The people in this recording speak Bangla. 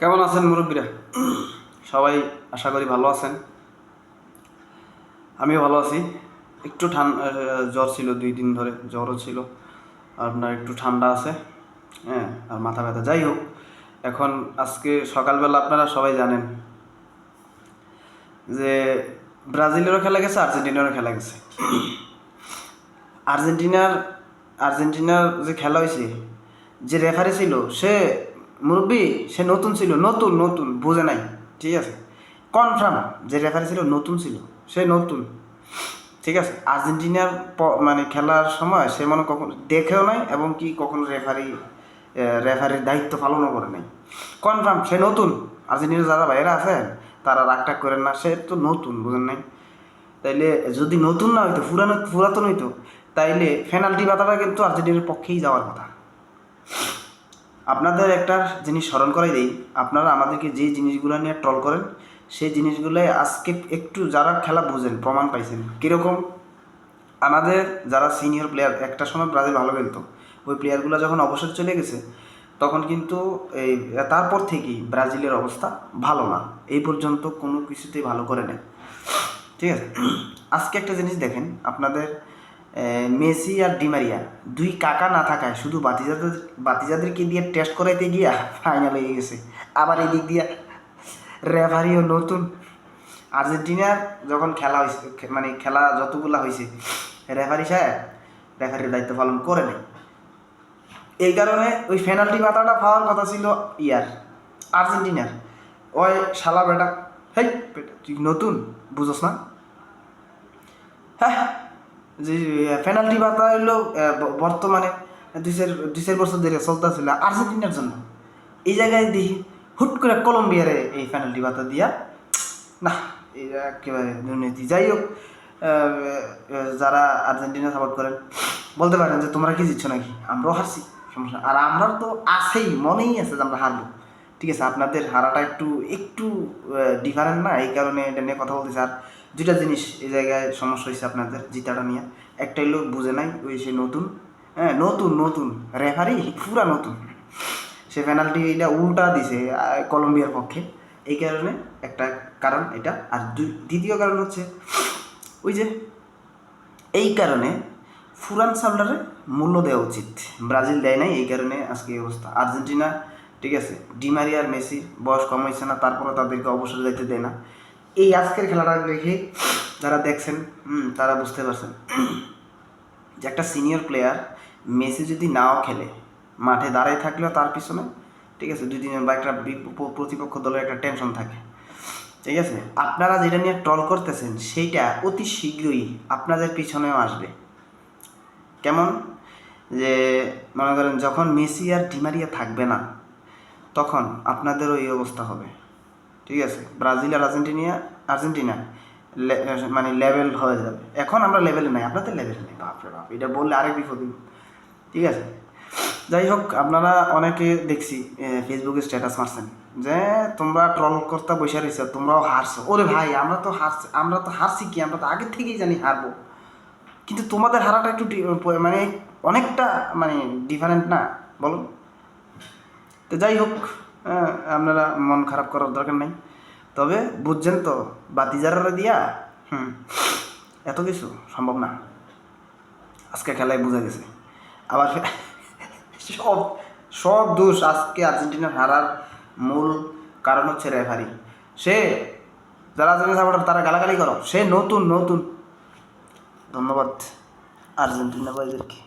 কেমন আছেন মুরব্বীরা? সবাই আশা করি ভালো আছেন। আমিও ভালো আছি। একটু ঠান্ডা জ্বর ছিল, দুই দিন ধরে জ্বরও ছিল। আপনার একটু ঠান্ডা আছে হ্যাঁ আর মাথা ব্যথা। যাই হোক, এখন আজকে সকালবেলা আপনারা সবাই জানেন যে ব্রাজিলেরও খেলা গেছে, আর্জেন্টিনারও খেলা গেছে। আর্জেন্টিনার আর্জেন্টিনার যে খেলা হয়েছে, যে রেফারি ছিল, সে মুরব্বী, সে নতুন ছিল, নতুন নতুন, বুঝে নাই, ঠিক আছে? কনফার্ম যে রেফারি ছিল, নতুন ছিল, সে নতুন, ঠিক আছে? আর্জেন্টিনার মানে খেলার সময় সে মনে কখন দেখেও নাই এবং কি কখনো রেফারি রেফারির দায়িত্ব পালনও করে নাই। কনফার্ম সে নতুন, আর্জেন্টিনার যারা বাইরে আছেন, তারা রাগটাগ করেন না, সে তো নতুন, বুঝেন নাই? তাইলে যদি নতুন না হইতো, পুরানো, পুরাতন হইতো, তাইলে পেনাল্টি বাতাটা কিন্তু আর্জেন্টিনার পক্ষেই যাওয়ার কথা। আপনাদের একটা জিনিস স্মরণ করাই দেই। আপনারা আমাদেরকে যে জিনিসগুলো নিয়ে ট্রল করেন, সেই জিনিসগুলো আজকে একটু যারা খেলা বুঝেন, প্রমাণ পাইছেন। কীরকম? আমাদের যারা সিনিয়র প্লেয়ার একটা সময় ব্রাজিল ভালো খেলতো। ওই প্লেয়ারগুলো যখন অবসর চলে গেছে, তখন কিন্তু এই, তারপর থেকেই ব্রাজিলের অবস্থা ভালো না। এই পর্যন্ত কোনো কিছুতেই ভালো করে নেই। ঠিক আছে? আজকে একটা জিনিস দেখেন, আপনাদের মেসি আর ডিমারিয়া দুই কাকা না থাকায় শুধু বাতিজাদের, বাতিজাদেরকে দিয়ে টেস্ট করাইতে গিয়া ফাইনাল হয়ে গেছে। আবার এই দিক দিয়ে রেফারিও নতুন। আর্জেন্টিনার যখন খেলা হয়েছে মানে খেলা যতগুলা হয়েছে রেফারি সাহেব রেফারির দায়িত্ব পালন করে নেই। এই কারণে ওই পেনাল্টি পাতাটা পাওয়ার কথা ছিল ইয়ার, আর্জেন্টিনার। ওই শালা বেটা, হেই নতুন, বুঝোস না? হ্যাঁ যে পেনাল্টি পাতা হইল বর্তমানে দুই চার দুই চার বছর ধরে চলতেছিল আর্জেন্টিনার জন্য। এই জায়গায় দেখি হুট করে কলম্বিয়ারে এই পেনাল্টি পাতা দিয়া, না এটা একেবারে দুর্নীতি। যাই হোক যারা আর্জেন্টিনা সাপোর্ট করেন, বলতে পারেন যে, তোমরা কি জিতছ নাকি? আমরাও হারছি, সমস্যা আর আমরা তো আছেই, মনেই আছে যে আমরা হারবো। ঠিক আছে, আপনাদের হারাটা একটু একটু ডিফারেন্ট না, এই কারণে এটা নিয়ে কথা বলতেছি। আর দুইটা জিনিস এই জায়গায় সমস্যা হয়েছে আপনাদের, জিতাটা নিয়ে। একটা লোক বুঝে নাই ওই সে নতুন। হ্যাঁ নতুন নতুন। রেফারি পুরা নতুন। সে পেনাল্টি এটা উল্টা দিছে কলম্বিয়ার পক্ষে। এই কারণে একটা কারণ এটা। আর দ্বিতীয় কারণ হচ্ছে, ওই যে এই কারণে ফুরান সাল্ডারে মূল্য দেওয়া উচিত। ব্রাজিল দেয় নাই, এই কারণে আজকে এই অবস্থা। আর্জেন্টিনা, ঠিক আছে ডিমারিয়া আর মেসি বয়স কম হয়েছে না তারপরে তাদেরকে অবসর যাইতে দেয় না। এই আজকের খেলাটা দেখে যারা দেখছেন তারা বুঝতে পারছেন। যে একটা সিনিয়র প্লেয়ার মেসি যদি নাও খেলে, মাঠে দাঁড়ায় থাকলেও তার পিছনে, ঠিক আছে, দুই দিনের বা একটা প্রতিপক্ষ দলের একটা টেনশন থাকে, ঠিক আছে? আপনারা যেটা নিয়ে ট্রল করতেছেন, সেইটা অতি শীঘ্রই আপনাদের পিছনেও আসবে। কেমন? যে, মনে করেন যখন মেসি আর ডিমারিয়া থাকবে না, তখন আপনাদেরও এই অবস্থা হবে। ঠিক আছে, ব্রাজিল আর আর্জেন্টিনা আর্জেন্টিনা মানে লেভেল হয়ে যাবে। এখন আমরা লেভেলে নাই, আপনাদের লেভেলে নেই। বাপরে বাপ, এটা বললে আরেক বিপদ। ঠিক আছে? যাই হোক, আপনারা অনেকে দেখছি ফেসবুকে স্ট্যাটাস মারছেন যে তোমরা ট্রল করতে বসে রয়েছে, তোমরাও হারছো। ওরে ভাই, আমরা তো হারছি, আমরা তো হারছি কি? আমরা তো আগে থেকেই জানি হারবো। কিন্তু তোমাদের হারাটা একটু মানে অনেকটা মানে ডিফারেন্ট না বলুন তো যাই হোক আহ, আপনারা মন খারাপ করার দরকার নাই। তবে বুঝছেন তো বাতিজাররা দিয়া হুম এত কিছু সম্ভব না। আজকে খেলায় বোঝা গেছে। আবার সব সব দোষ আজকে আর্জেন্টিনার হারার মূল কারণ হচ্ছে রেফারি সে যারা আর্জেন্টিনা সাপোর্টার তারা গালাগালি করো। সে নতুন নতুন। ধন্যবাদ আর্জেন্টিনা ভাইদেরকে।